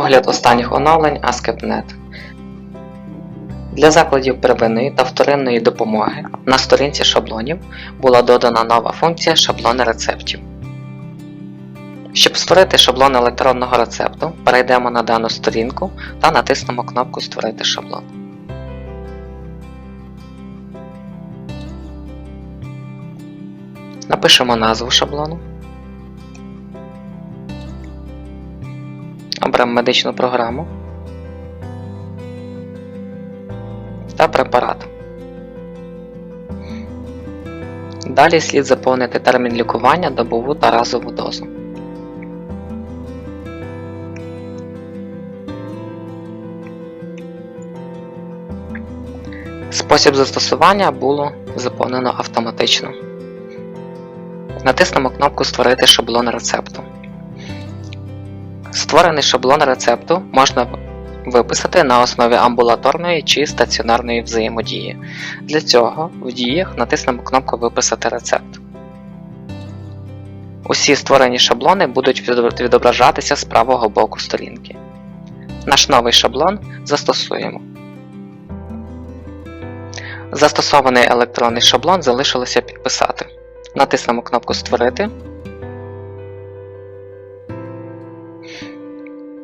Огляд останніх оновлень ASCII.NET Для закладів первинної та вторинної допомоги на сторінці шаблонів була додана нова функція шаблони рецептів. Щоб створити шаблон електронного рецепту, перейдемо на дану сторінку та натиснемо кнопку Створити шаблон. Напишемо назву шаблону. Оберемо медичну програму та препарат. Далі слід заповнити термін лікування, добову та разову дозу. Спосіб застосування було заповнено автоматично. Натиснемо кнопку Створити шаблон рецепту. Створений шаблон рецепту можна виписати на основі амбулаторної чи стаціонарної взаємодії. Для цього в діях натиснемо кнопку Виписати рецепт. Усі створені шаблони будуть відображатися з правого боку сторінки. Наш новий шаблон застосуємо. Застосований електронний шаблон залишилося підписати. Натиснемо кнопку Створити.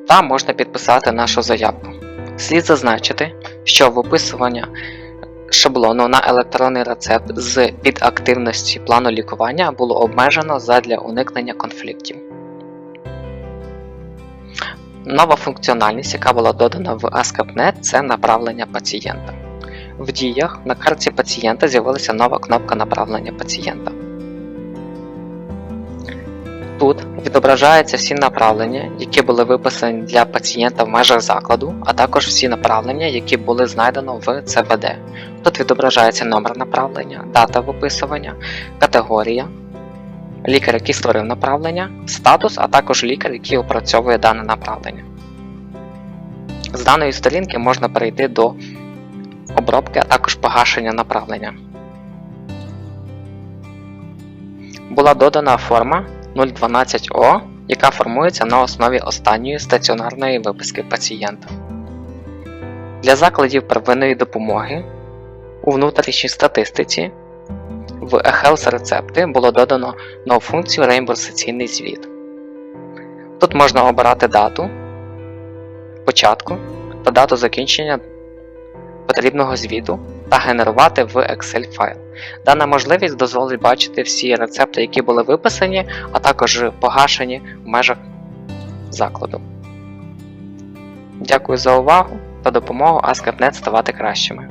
Та можна підписати нашу заявку. Слід зазначити, що виписування шаблону на електронний рецепт з підактивності плану лікування було обмежено задля уникнення конфліктів. Нова функціональність, яка була додана в ASCII.NET, це направлення пацієнта. В діях на картці пацієнта з'явилася нова кнопка направлення пацієнта. Тут відображаються всі направлення, які були виписані для пацієнта в межах закладу, а також всі направлення, які були знайдено в ЦВД. Тут відображається номер направлення, дата виписування, категорія, лікар, який створив направлення, статус, а також лікар, який опрацьовує дане направлення. З даної сторінки можна перейти до обробки, а також погашення направлення. Була додана форма 012О, яка формується на основі останньої стаціонарної виписки пацієнта. Для закладів первинної допомоги у внутрішній статистиці в eHealth рецепти було додано нову функцію реімбурсаційний звіт. Тут можна обирати дату початку та дату закінчення потрібного звіту та генерувати в Excel файл. Дана можливість дозволить бачити всі рецепти, які були виписані, а також погашені в межах закладу. Дякую за увагу та допомогу AskNet ставати кращими.